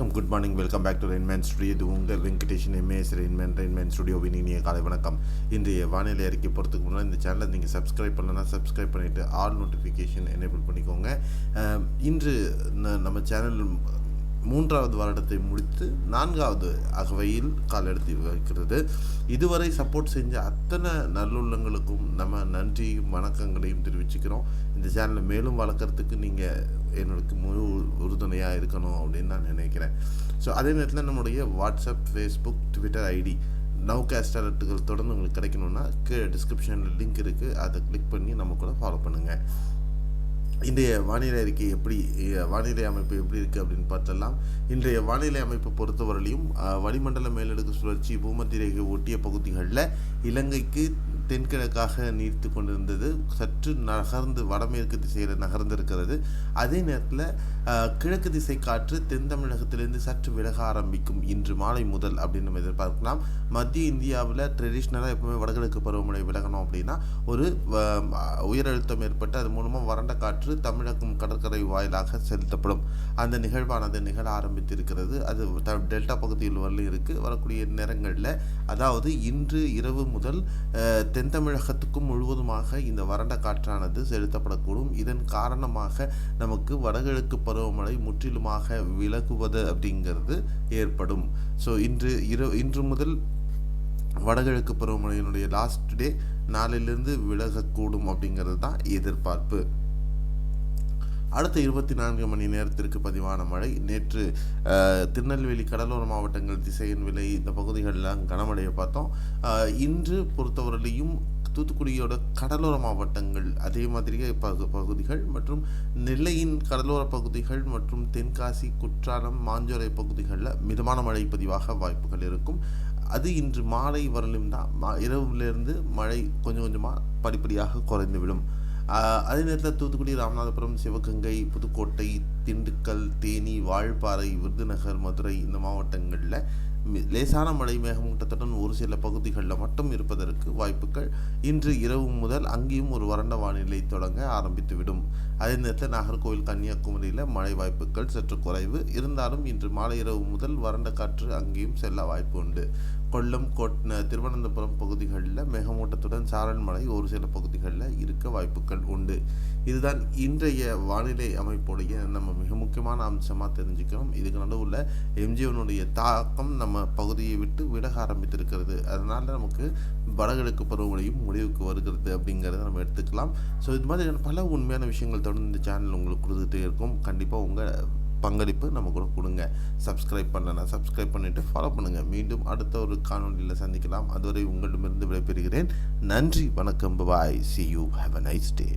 Welcome back to Rainman studio இது உங்கள் Venkatesan MAS Rainman Rainman ஸ்டுடியோவின் இனிய காலை வணக்கம். இன்றைய வானிலை அறிக்கை போகிறதுக்கு முன்னாடி இந்த சேனலை நீங்கள் சப்ஸ்கிரைப் பண்ணலன்னா சப்ஸ்கிரைப் பண்ணிவிட்டு ஆல் நோட்டிஃபிகேஷன் எனேபிள் பண்ணிக்கோங்க. இன்று ந- நம்ம சேனல் மூன்றாவது வருடத்தை முடித்து நான்காவது அகவையில் காலெடுத்து வைக்கிறது. இதுவரை சப்போர்ட் செஞ்ச அத்தனை நல்லுள்ளங்களுக்கும் நம்ம நன்றியும் வணக்கங்களையும் தெரிவிச்சுக்கிறோம். இந்த சேனலை மேலும் வளர்க்குறதுக்கு நீங்கள் என்னோட முழு உறுதுணையாக இருக்கணும் அப்படின்னு நான் நினைக்கிறேன். ஸோ அதே நேரத்தில் நம்முடைய WhatsApp Facebook Twitter ID now cast அலர்ட்டுகள் தொடர்ந்து உங்களுக்கு கிடைக்கணும்னா கீழே டிஸ்கிரிப்ஷனில் லிங்க் இருக்குது அதை கிளிக் பண்ணி நம்ம கூட ஃபாலோ பண்ணுங்கள் இன்றைய வானிலை அறிக்கை எப்படி வானிலை அமைப்பு எப்படி இருக்குது அப்படின்னு பார்த்தலாம் இன்றைய வானிலை அமைப்பு பொறுத்தவரையிலும் வளிமண்டல மேலடுக்கு சுழற்சி பூமத்திரேகை ஒட்டிய பகுதிகளில் இலங்கைக்கு தென்கிழக்காக நீர்த்து கொண்டிருந்தது. சற்று நகர்ந்து வடமேற்கு திசையில் நகர்ந்திருக்கிறது. அதே நேரத்தில் கிழக்கு திசை காற்று தென் தமிழகத்திலிருந்து சற்று விலக ஆரம்பிக்கும் இன்று மாலை முதல் அப்படின்னு நம்ம எதிர்பார்க்கலாம். மத்திய இந்தியாவில் ட்ரெடிஷ்னலாக எப்பவுமே வடகிழக்கு பருவமழை விலகணும் அப்படின்னா ஒரு உயரழுத்தம் ஏற்பட்டு அது மூலமாக வறண்ட காற்று தமிழகம் கடற்கரை வாயிலாக செலுத்தப்படும். அந்த நிகழ்வானது நிகழ ஆரம்பித்திருக்கிறது. அது த- டெல்டா பகுதியில் வரலும் இருக்குது வரக்கூடிய நேரங்களில் அதாவது இன்று இரவு முதல் தென் தமிழகத்துக்கும் முழுவதுமாக இந்த வறண்ட காற்றானது செலுத்தப்படக்கூடும். இதன் காரணமாக நமக்கு வடகிழக்கு பருவமழை முற்றிலுமாக விலகுவது அப்படிங்கிறது ஏற்படும். ஸோ இன்று இரு இன்று முதல் வடகிழக்கு பருவமழையினுடைய லாஸ்ட் டே நாளிலிருந்து விலகக்கூடும் அப்படிங்கிறது தான் எதிர்பார்ப்பு. அடுத்த இருபத்தி நான்கு மணி நேரத்திற்கு பதிவான மழை. நேற்று திருநெல்வேலி கடலோர மாவட்டங்கள் திசையன் விலை இந்த பகுதிகளெலாம் கனமழையை பார்த்தோம். இன்று பொறுத்தவரையிலையும் தூத்துக்குடியோட கடலோர மாவட்டங்கள் அதே மாதிரியே பகு பகுதிகள் மற்றும் நெல்லையின் கடலோர பகுதிகள் மற்றும் தென்காசி குற்றாலம் மாஞ்சோலை பகுதிகளில் மிதமான மழை பதிவாக வாய்ப்புகள் இருக்கும். அது இன்று மாலை வரலும் தான் மா இரவுலேருந்து மழை கொஞ்சம் கொஞ்சமாக படிப்படியாக குறைந்துவிடும். அதே நேரத்தில் தூத்துக்குடி ராமநாதபுரம் சிவகங்கை புதுக்கோட்டை திண்டுக்கல் தேனி வால்பாறை விருதுநகர் மதுரை இந்த மாவட்டங்களில் லேசான மழை மேகமூட்டத்துடன் ஒரு சில பகுதிகளில் மட்டும் இருப்பதற்கு வாய்ப்புகள் இன்று இரவு முதல் அங்கேயும் ஒரு வறண்ட வானிலை தொடங்க ஆரம்பித்துவிடும். அதே நேரத்தில் நாகர்கோவில் கன்னியாகுமரியில் மழை வாய்ப்புகள் சற்று குறைவு. இருந்தாலும் இன்று மாலை இரவு முதல் வறண்ட காற்று அங்கேயும் செல்ல வாய்ப்பு உண்டு. கொல்லம் கோட் திருவனந்தபுரம் பகுதிகளில் மேகமூட்டத்துடன் சாரல் மழை ஒரு சில பகுதிகளில் இருக்க வாய்ப்புகள் உண்டு. இதுதான் இன்றைய வானிலை அமைப்புடைய நம்ம மிக முக்கியமான அம்சமாக தெரிஞ்சுக்கிறோம் இதுக்கு நடுவில் எம்ஜிஎனுடைய தாக்கம் நம்ம பகுதியை விட்டு விலக ஆரம்பித்திருக்கிறது. அதனால் நமக்கு வடகிழக்கு பருவமழையும் முடிவுக்கு வருகிறது அப்படிங்கிறத நம்ம எடுத்துக்கலாம். ஸோ இது மாதிரியான பல உண்மையான விஷயங்கள் தொடர்ந்து இந்த சேனல் உங்களுக்கு கொடுத்துட்டே இருக்கும். கண்டிப்பாக உங்கள் பங்களிப்பு நம்ம கூட கொடுங்க. சப்ஸ்கிரைப் பண்ணலன்னா சப்ஸ்கிரைப் பண்ணிவிட்டு ஃபாலோ பண்ணுங்கள் மீண்டும் அடுத்த ஒரு காணொலியில் சந்திக்கலாம். அதுவரை உங்களிடமிருந்து விடைபெறுகிறேன். நன்றி வணக்கம் bye see you have a nice day